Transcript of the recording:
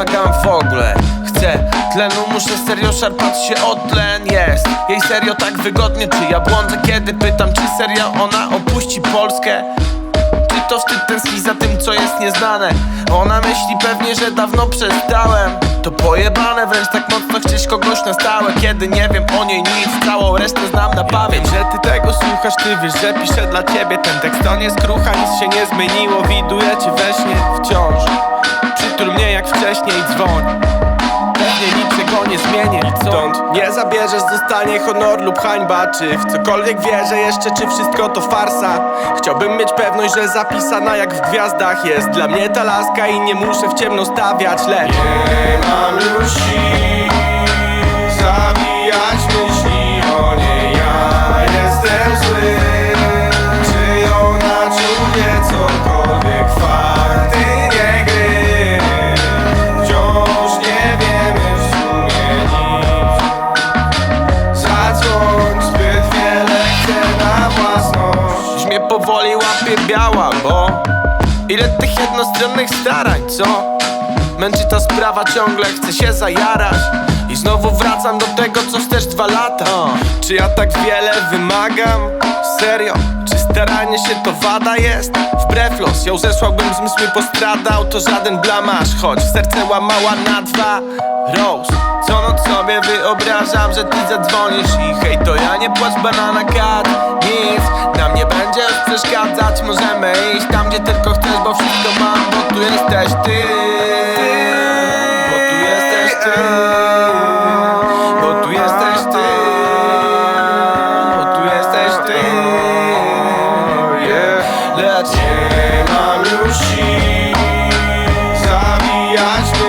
wymagam w ogóle. Chcę tlenu, muszę serio szarpać się o tlen. Jest jej serio tak wygodnie Czy ja błądzę kiedy pytam Czy serio ona opuści Polskę? Czy to wstyd tęskni za tym, co jest nieznane? Ona myśli pewnie, że dawno przestałem. To pojebane, wręcz tak mocno chcieć kogoś na stałe. Kiedy nie wiem o niej nic, całą resztę znam na pamięć. Że ty tego słuchasz, ty wiesz, że piszę dla ciebie. Ten tekst to nie skrucha, nic się nie zmieniło. Widuję cię we śnie wciąż Przytul mnie jak wcześniej, dzwoń Pewnie niczego nie zmienię. I stąd nie zabierzesz, zostanie honor lub hańba. Czy w cokolwiek wierzę jeszcze, czy wszystko to farsa? Chciałbym mieć pewność, że zapisana jak w gwiazdach Jest dla mnie ta laska i nie muszę w ciemno stawiać Lecz Nie mam już sił biała, bo Ile tych jednostronnych starań, co? Męczy ta sprawa ciągle, chcę się zajarać I znowu wracam do tego, co też dwa lata Czy ja tak wiele wymagam? Serio? Czy staranie się to wada jest? Wbrew los, ją zesłałbym, zmysły postradał To żaden blamaż, choć serce łamała na dwa Rose, sobie wyobrażam, że ty zadzwonisz I hej, to ja nie płacz banana kat Nic, nam nie będziesz przeszkadzać Możemy iść tam, gdzie tylko chcesz, bo wszystko mam Bo tu jesteś ty. Bo tu jesteś ty. Bo tu jesteś ty. Bo tu jesteś ty. Lecz nie mam już sił Zabijać